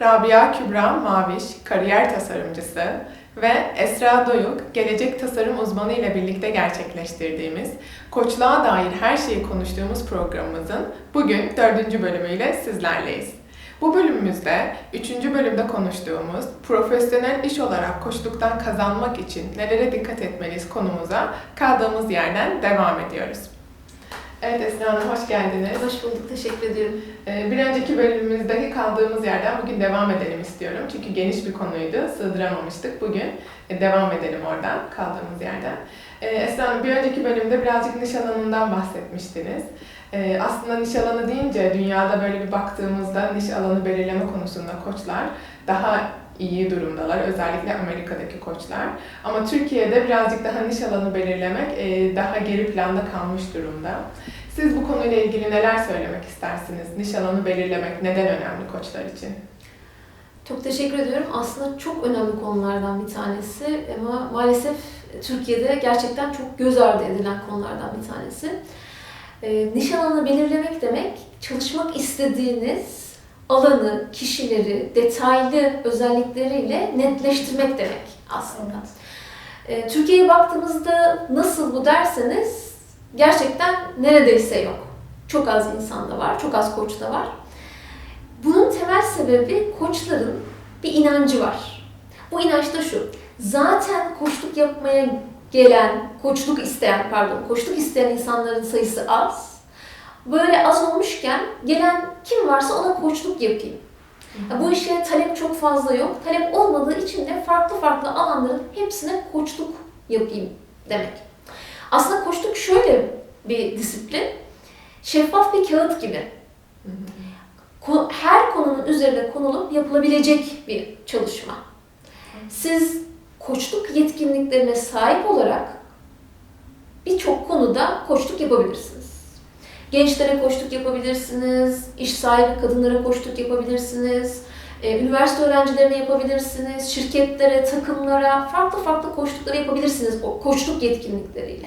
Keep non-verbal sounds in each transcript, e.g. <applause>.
Rabia Kübra Maviş, kariyer tasarımcısı ve Esra Doyuk, gelecek tasarım uzmanı ile birlikte gerçekleştirdiğimiz koçluğa dair her şeyi konuştuğumuz programımızın bugün dördüncü bölümüyle sizlerleyiz. Bu bölümümüzde üçüncü bölümde konuştuğumuz profesyonel iş olarak koçluktan kazanmak için nelere dikkat etmeliyiz konumuza kaldığımız yerden devam ediyoruz. Evet Esra Hanım hoş geldiniz. Hoş bulduk, teşekkür ediyorum. Ee, Bir önceki bölümümüzdeki kaldığımız yerden bugün devam edelim istiyorum. Çünkü geniş bir konuydu, sığdıramamıştık. Bugün e, devam edelim oradan, kaldığımız yerden. Ee, Esra Hanım, bir önceki bölümde birazcık niş alanından bahsetmiştiniz. Ee, Aslında niş alanı deyince dünyada böyle bir baktığımızda niş alanı belirleme konusunda koçlar daha iyi durumdalar. Özellikle Amerika'daki koçlar. Ama Türkiye'de birazcık daha niş alanı belirlemek e, daha geri planda kalmış durumda. Siz bu konuyla ilgili neler söylemek istersiniz? Niş alanı belirlemek neden önemli koçlar için? Çok teşekkür ediyorum. Aslında çok önemli konulardan bir tanesi ama maalesef Türkiye'de gerçekten çok göz ardı edilen konulardan bir tanesi. E, niş alanı belirlemek demek çalışmak istediğiniz alanı, kişileri, detaylı özellikleriyle netleştirmek demek aslında. E, Türkiye'ye baktığımızda nasıl bu derseniz gerçekten neredeyse yok. Çok az insan da var, çok az koç da var. Bunun temel sebebi koçların bir inancı var. Bu inanç da şu. Zaten koçluk yapmaya gelen, koçluk isteyen, pardon, koçluk isteyen insanların sayısı az. Böyle az olmuşken gelen kim varsa ona koçluk yapayım. Ya bu işe talep çok fazla yok. Talep olmadığı için de farklı farklı alanların hepsine koçluk yapayım demek. Aslında koçluk şöyle bir disiplin. Şeffaf bir kağıt gibi. Her konunun üzerine konulup yapılabilecek bir çalışma. Siz koçluk yetkinliklerine sahip olarak birçok konuda koçluk yapabilirsiniz. Gençlere koçluk yapabilirsiniz, iş sahibi kadınlara koçluk yapabilirsiniz, e, üniversite öğrencilerine yapabilirsiniz, şirketlere, takımlara, farklı farklı koçlukları yapabilirsiniz o koçluk yetkinlikleriyle.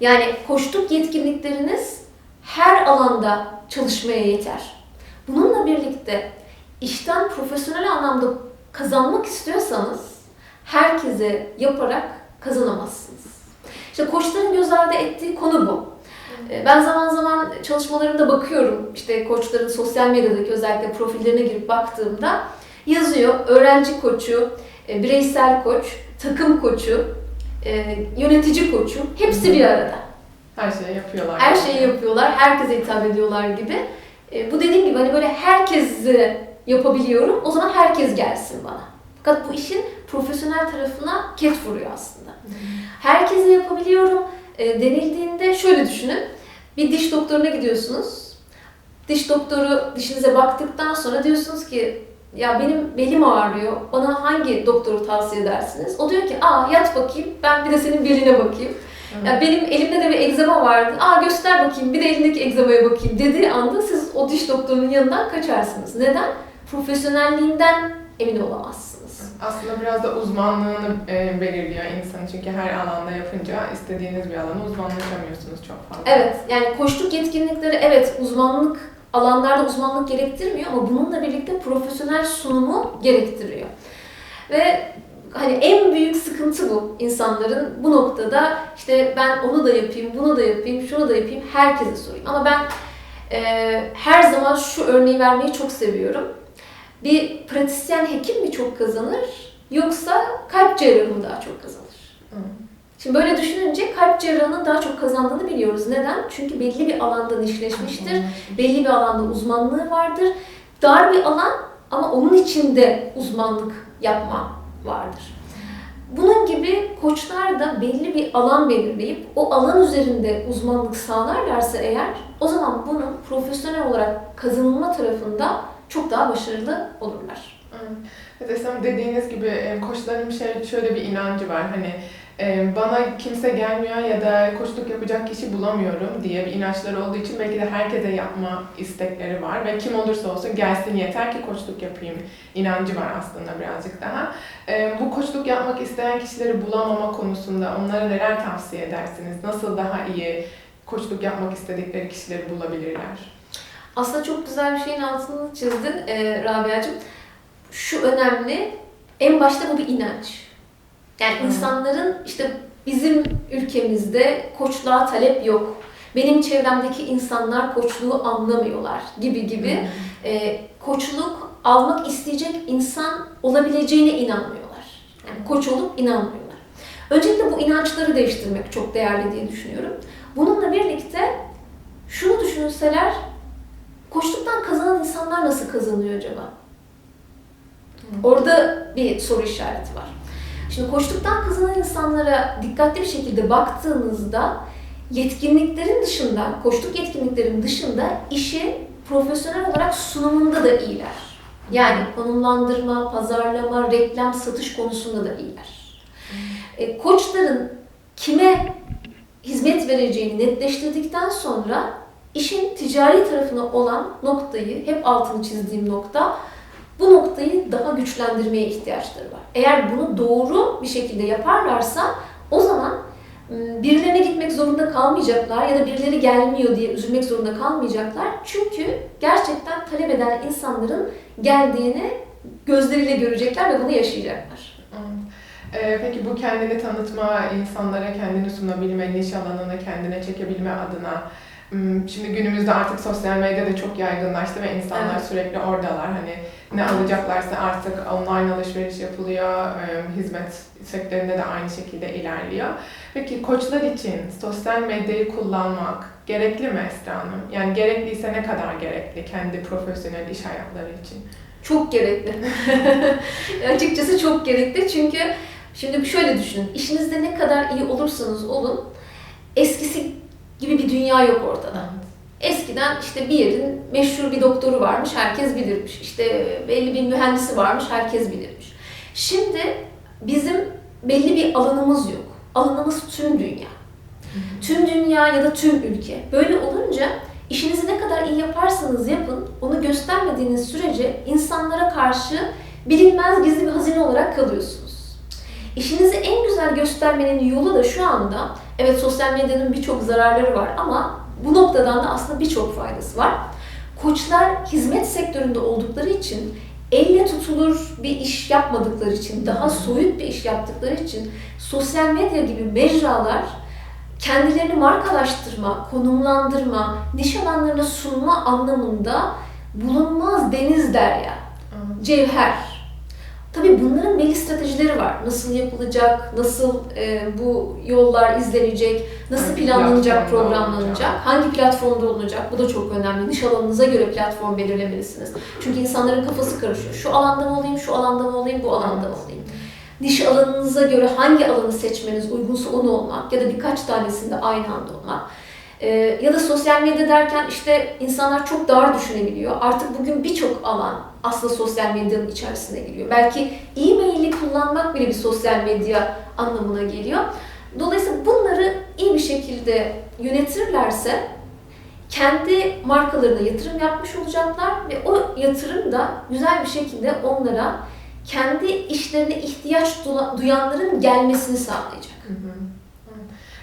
Yani koçluk yetkinlikleriniz her alanda çalışmaya yeter. Bununla birlikte işten profesyonel anlamda kazanmak istiyorsanız herkese yaparak kazanamazsınız. İşte koçların göz ardı ettiği konu bu. Ee, Ben zaman zaman çalışmalarımda bakıyorum, işte koçların sosyal medyadaki özellikle profillerine girip baktığımda yazıyor öğrenci koçu, e, bireysel koç, takım koçu, e, yönetici koçu hepsi bir arada. Her şeyi yapıyorlar. Her şeyi yapıyorlar, herkese hitap ediyorlar gibi. E, bu dediğim gibi hani böyle herkesi yapabiliyorum, o zaman herkes gelsin bana. Fakat bu işin profesyonel tarafına ket vuruyor aslında. Herkese yapabiliyorum e, denildiğinde şöyle düşünün. Bir diş doktoruna gidiyorsunuz. Diş doktoru dişinize baktıktan sonra diyorsunuz ki ya benim belim ağrıyor. Bana hangi doktoru tavsiye edersiniz? O diyor ki aa yat bakayım ben bir de senin beline bakayım. Ya benim elimde de bir egzama vardı. Aa göster bakayım bir de elindeki egzamaya bakayım dediği anda siz o diş doktorunun yanından kaçarsınız. Neden? Profesyonelliğinden emin olamazsınız. Aslında biraz da uzmanlığını e, belirliyor insanın. Çünkü her alanda yapınca istediğiniz bir alana uzmanlaşamıyorsunuz çok fazla. Evet yani koçluk yetkinlikleri evet uzmanlık alanlarda uzmanlık gerektirmiyor ama bununla birlikte profesyonel sunumu gerektiriyor. Ve hani en büyük sıkıntı bu insanların bu noktada işte ben onu da yapayım, bunu da yapayım, şunu da yapayım, herkese sorayım. Ama ben e, her zaman şu örneği vermeyi çok seviyorum. Bir pratisyen hekim mi çok kazanır yoksa kalp cerrahı mı daha çok kazanır? Hı. Şimdi böyle düşününce kalp cerrahının daha çok kazandığını biliyoruz. Neden? Çünkü belli bir alanda nişleşmiştir. Belli bir alanda uzmanlığı vardır. Dar bir alan ama onun içinde uzmanlık yapma vardır. Bunun gibi koçlar da belli bir alan belirleyip o alan üzerinde uzmanlık sağlarlarsa eğer o zaman bunun profesyonel olarak kazanılma tarafında çok daha başarılı olurlar. Evet Esra dediğiniz gibi e, koçların şey, şöyle bir inancı var. Hani e, bana kimse gelmiyor ya da koçluk yapacak kişi bulamıyorum diye bir inançları olduğu için belki de herkese yapma istekleri var ve kim olursa olsun gelsin yeter ki koçluk yapayım inancı var aslında birazcık daha. E, bu koçluk yapmak isteyen kişileri bulamama konusunda onlara neler tavsiye edersiniz? Nasıl daha iyi koçluk yapmak istedikleri kişileri bulabilirler? Aslında çok güzel bir şeyin altını çizdin e, Rabia'cığım. şu önemli. En başta bu bir inanç. Yani Hı. insanların işte bizim ülkemizde koçluğa talep yok. Benim çevremdeki insanlar koçluğu anlamıyorlar gibi gibi e, koçluk almak isteyecek insan olabileceğine inanmıyorlar. Yani koç olup inanmıyorlar. Öncelikle bu inançları değiştirmek çok değerli diye düşünüyorum. Bununla birlikte şunu düşünseler, koçluktan kazanan insanlar nasıl kazanıyor acaba? Orada bir soru işareti var. Şimdi koçluktan kazanan insanlara dikkatli bir şekilde baktığınızda yetkinliklerin dışında, koçluk yetkinliklerin dışında işi profesyonel olarak sunumunda da iyiler. Yani konumlandırma, pazarlama, reklam, satış konusunda da iyiler. E, koçların kime hizmet vereceğini netleştirdikten sonra işin ticari tarafına olan noktayı, hep altını çizdiğim nokta, bu noktayı daha güçlendirmeye ihtiyaçları var. Eğer bunu doğru bir şekilde yaparlarsa o zaman ım, birilerine gitmek zorunda kalmayacaklar ya da birileri gelmiyor diye üzülmek zorunda kalmayacaklar. Çünkü gerçekten talep eden insanların geldiğini gözleriyle görecekler ve bunu yaşayacaklar. Ee, peki bu kendini tanıtma, insanlara kendini sunabilme, niş alanını kendine çekebilme adına Şimdi günümüzde artık sosyal medya da çok yaygınlaştı ve insanlar Evet. sürekli oradalar. Hani ne alacaklarsa artık online alışveriş yapılıyor, hizmet sektöründe de aynı şekilde ilerliyor. Peki koçlar için sosyal medyayı kullanmak gerekli mi Esra Hanım? Yani gerekliyse ne kadar gerekli kendi profesyonel iş hayatları için? Çok gerekli. <laughs> Açıkçası çok gerekli çünkü şimdi şöyle düşünün. İşinizde ne kadar iyi olursanız olun eskisi gibi bir dünya yok ortada. Eskiden işte bir yerin meşhur bir doktoru varmış, herkes bilirmiş. İşte belli bir mühendisi varmış, herkes bilirmiş. Şimdi bizim belli bir alanımız yok. Alanımız tüm dünya. Tüm dünya ya da tüm ülke. Böyle olunca işinizi ne kadar iyi yaparsanız yapın, onu göstermediğiniz sürece insanlara karşı bilinmez gizli bir hazine olarak kalıyorsunuz. İşinizi en güzel göstermenin yolu da şu anda, evet sosyal medyanın birçok zararları var ama bu noktadan da aslında birçok faydası var. Koçlar hizmet sektöründe oldukları için elle tutulur bir iş yapmadıkları için, daha soyut bir iş yaptıkları için sosyal medya gibi mecralar kendilerini markalaştırma, konumlandırma, niş alanlarına sunma anlamında bulunmaz deniz derya, cevher. Tabii bunların belli stratejileri var. Nasıl yapılacak, nasıl e, bu yollar izlenecek, nasıl Hangi planlanacak, programlanacak, hangi platformda olacak bu da çok önemli. Niş alanınıza göre platform belirlemelisiniz. Çünkü insanların kafası karışıyor. Şu alanda mı olayım, şu alanda mı olayım, bu alanda mı olayım? Niş alanınıza göre hangi alanı seçmeniz uygunsa onu olmak ya da birkaç tanesinde aynı anda olmak. Ee, ya da sosyal medya derken işte insanlar çok dar düşünebiliyor. Artık bugün birçok alan aslında sosyal medyanın içerisine giriyor. Belki e-maili kullanmak bile bir sosyal medya anlamına geliyor. Dolayısıyla bunları iyi bir şekilde yönetirlerse kendi markalarına yatırım yapmış olacaklar ve o yatırım da güzel bir şekilde onlara kendi işlerine ihtiyaç duyanların gelmesini sağlayacak. Hı hı.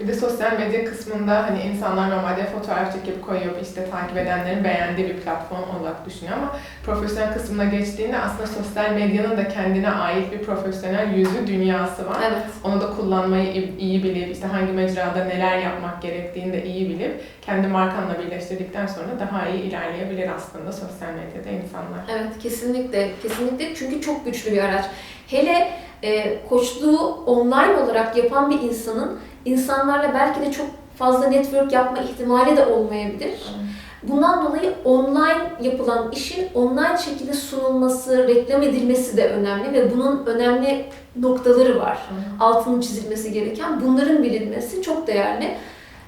Bir de sosyal medya kısmında hani insanlar normalde fotoğraf çekip koyuyor işte takip edenlerin beğendiği bir platform olarak düşünüyor ama profesyonel kısmına geçtiğinde aslında sosyal medyanın da kendine ait bir profesyonel yüzü dünyası var. Evet. Onu da kullanmayı iyi bilip işte hangi mecrada neler yapmak gerektiğini de iyi bilip kendi markanla birleştirdikten sonra daha iyi ilerleyebilir aslında sosyal medyada insanlar. Evet kesinlikle kesinlikle çünkü çok güçlü bir araç. Hele e, koçluğu online olarak yapan bir insanın insanlarla belki de çok fazla network yapma ihtimali de olmayabilir. Bundan dolayı online yapılan işin online şekilde sunulması, reklam edilmesi de önemli ve bunun önemli noktaları var. Altının çizilmesi gereken. Bunların bilinmesi çok değerli.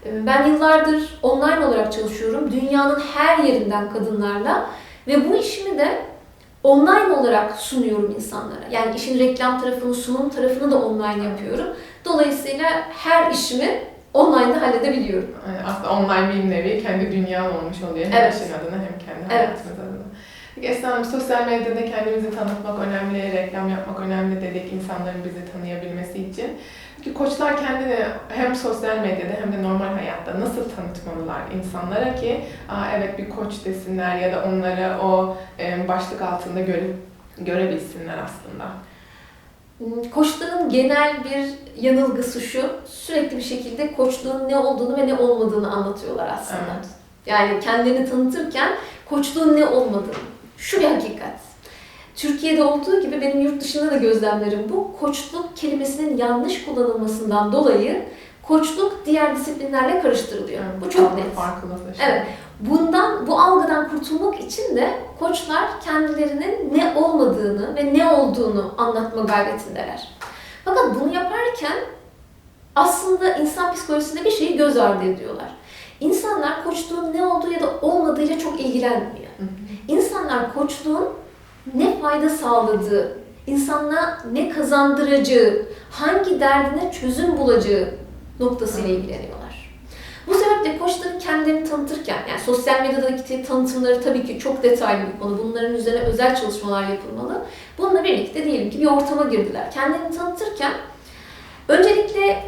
Ee, Ben yıllardır online olarak çalışıyorum. Dünyanın her yerinden kadınlarla ve bu işimi de online olarak sunuyorum insanlara. Yani işin reklam tarafını, sunum tarafını da online yapıyorum. Dolayısıyla her işimi online'da halledebiliyorum. Yani aslında online bir nevi kendi dünyan olmuş oluyor. Hem Evet. işin adına hem kendi Evet. hayatımız adına. Hanım, sosyal medyada kendimizi tanıtmak önemli, reklam yapmak önemli dedik insanların bizi tanıyabilmesi için. Peki koçlar kendini hem sosyal medyada hem de normal hayatta nasıl tanıtmalılar insanlara ki Aa, evet bir koç desinler ya da onları o e, başlık altında görüp görebilsinler aslında. Hmm, Koçların genel bir yanılgısı şu, sürekli bir şekilde koçluğun ne olduğunu ve ne olmadığını anlatıyorlar aslında. Evet. Yani kendini tanıtırken koçluğun ne olmadığını. Şu bir hakikat. Türkiye'de olduğu gibi benim yurt dışında da gözlemlerim bu. Koçluk kelimesinin yanlış kullanılmasından dolayı koçluk diğer disiplinlerle karıştırılıyor. Bu çok net. Farklılaşıyor. Evet. Bundan, bu algıdan kurtulmak için de koçlar kendilerinin ne olmadığını ve ne olduğunu anlatma gayretindeler. Fakat bunu yaparken aslında insan psikolojisinde bir şeyi göz ardı ediyorlar. İnsanlar koçluğun ne olduğu ya da olmadığıyla çok ilgilenmiyor. İnsanlar koçluğun ne fayda sağladığı, insanlığa ne kazandıracağı, hangi derdine çözüm bulacağı noktasıyla ilgileniyorlar. Bu sebeple koçların kendilerini tanıtırken, yani sosyal medyadaki tanıtımları tabii ki çok detaylı konu. Bunların üzerine özel çalışmalar yapılmalı. Bununla birlikte diyelim ki bir ortama girdiler. Kendilerini tanıtırken öncelikle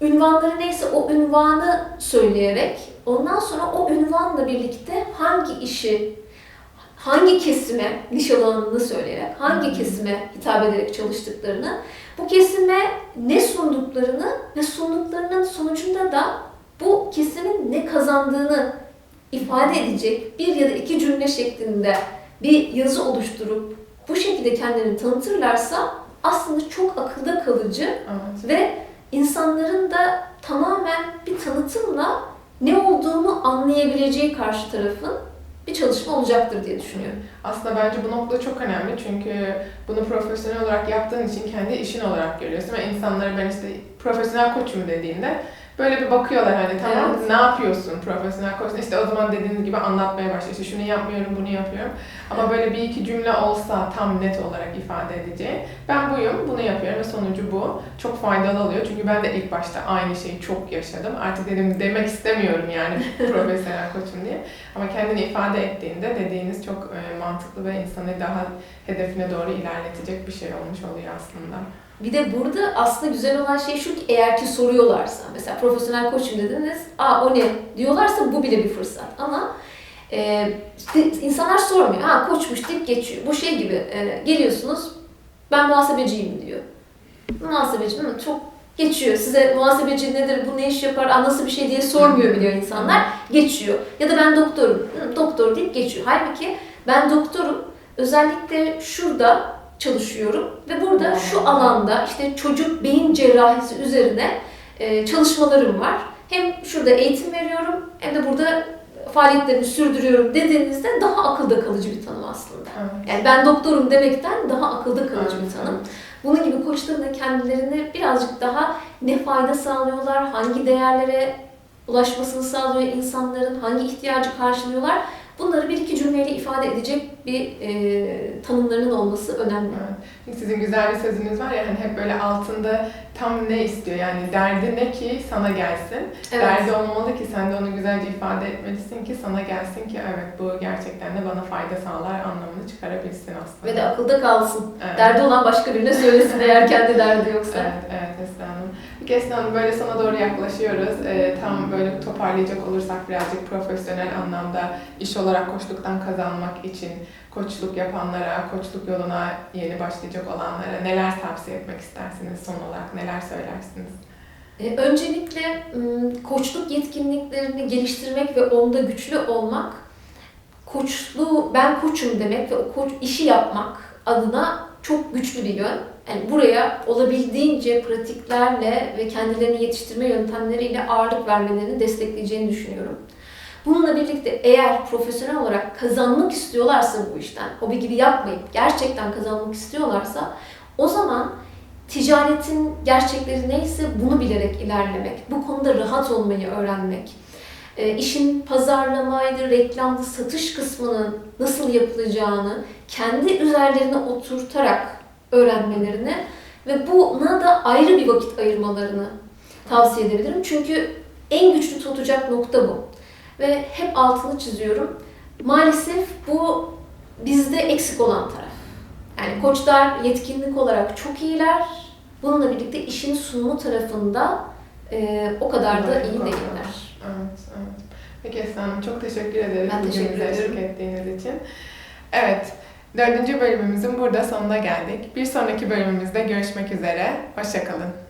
ünvanları neyse o ünvanı söyleyerek ondan sonra o ünvanla birlikte hangi işi hangi kesime niş alanını söyleyerek, hangi kesime hitap ederek çalıştıklarını, bu kesime ne sunduklarını ve sunduklarının sonucunda da bu kesimin ne kazandığını ifade edecek bir ya da iki cümle şeklinde bir yazı oluşturup bu şekilde kendilerini tanıtırlarsa aslında çok akılda kalıcı Evet. ve insanların da tamamen bir tanıtımla ne olduğunu anlayabileceği karşı tarafın bir çalışma olacaktır diye düşünüyorum. Aslında bence bu nokta çok önemli çünkü bunu profesyonel olarak yaptığın için kendi işin olarak görüyorsun ve insanlara ben işte profesyonel koçum dediğinde böyle bir bakıyorlar hani tamam Evet. ne yapıyorsun profesyonel koçsun işte o zaman dediğiniz gibi anlatmaya başlıyor. İşte şunu yapmıyorum bunu yapıyorum. Ama böyle bir iki cümle olsa tam net olarak ifade edeceği ben buyum bunu yapıyorum ve sonucu bu. Çok faydalı oluyor. Çünkü ben de ilk başta aynı şeyi çok yaşadım. Artık dedim demek istemiyorum yani <laughs> profesyonel koçum diye. Ama kendini ifade ettiğinde dediğiniz çok e, mantıklı ve insanı daha hedefine doğru ilerletecek bir şey olmuş oluyor aslında. Bir de burada aslında güzel olan şey şu ki eğer ki soruyorlarsa, mesela profesyonel koçum dediniz, aa o ne diyorlarsa bu bile bir fırsat. Ama e, insanlar sormuyor, ha koçmuş deyip geçiyor. Bu şey gibi e, geliyorsunuz, ben muhasebeciyim diyor. Muhasebeci mi? Çok geçiyor. Size muhasebeci nedir, bu ne iş yapar, aa, nasıl bir şey diye sormuyor biliyor insanlar. Geçiyor. Ya da ben doktorum, Hı, doktor deyip geçiyor. Halbuki ben doktorum, özellikle şurada çalışıyorum ve burada şu alanda işte çocuk beyin cerrahisi üzerine e, çalışmalarım var. Hem şurada eğitim veriyorum hem de burada faaliyetlerimi sürdürüyorum dediğinizde daha akılda kalıcı bir tanım aslında. Evet. Yani ben doktorum demekten daha akılda kalıcı Evet, bir tanım. Bunun gibi koçların da kendilerini birazcık daha ne fayda sağlıyorlar, hangi değerlere ulaşmasını sağlıyor insanların, hangi ihtiyacı karşılıyorlar. Bunları bir iki cümleyle ifade edecek bir e, tanımlarının olması önemli. Evet. Sizin güzel bir sözünüz var ya hani hep böyle altında tam ne istiyor yani derdi ne ki sana gelsin. Evet. Derdi olmamalı ki sen de onu güzelce ifade etmelisin ki sana gelsin ki evet bu gerçekten de bana fayda sağlar anlamını çıkarabilsin aslında. Ve de akılda kalsın. Evet. Derdi olan başka birine söylesin eğer kendi derdi yoksa. Evet, evet Esra Hanım böyle sana doğru yaklaşıyoruz. Ee, tam böyle toparlayacak olursak birazcık profesyonel anlamda iş olarak koçluktan kazanmak için koçluk yapanlara, koçluk yoluna yeni başlayacak olanlara neler tavsiye etmek istersiniz son olarak? Neler söylersiniz? E, Öncelikle koçluk yetkinliklerini geliştirmek ve onda güçlü olmak, koçluğu ben koçum demek ve o koç işi yapmak adına çok güçlü bir yön. Yani buraya olabildiğince pratiklerle ve kendilerini yetiştirme yöntemleriyle ağırlık vermelerini destekleyeceğini düşünüyorum. Bununla birlikte eğer profesyonel olarak kazanmak istiyorlarsa bu işten, hobi gibi yapmayıp gerçekten kazanmak istiyorlarsa o zaman ticaretin gerçekleri neyse bunu bilerek ilerlemek, bu konuda rahat olmayı öğrenmek, e, işin pazarlamaydı, reklamdı, satış kısmının nasıl yapılacağını kendi üzerlerine oturtarak öğrenmelerini ve buna da ayrı bir vakit ayırmalarını tavsiye edebilirim. Çünkü en güçlü tutacak nokta bu. Ve hep altını çiziyorum. Maalesef bu bizde eksik olan taraf. Yani koçlar yetkinlik olarak çok iyiler. Bununla birlikte işin sunumu tarafında e, o kadar da iyi değiller. Evet, evet. Peki Esra Hanım çok teşekkür ederiz. Ben teşekkür ederim. ettiğiniz için. Evet, Dördüncü bölümümüzün burada sonuna geldik. Bir sonraki bölümümüzde görüşmek üzere. Hoşçakalın.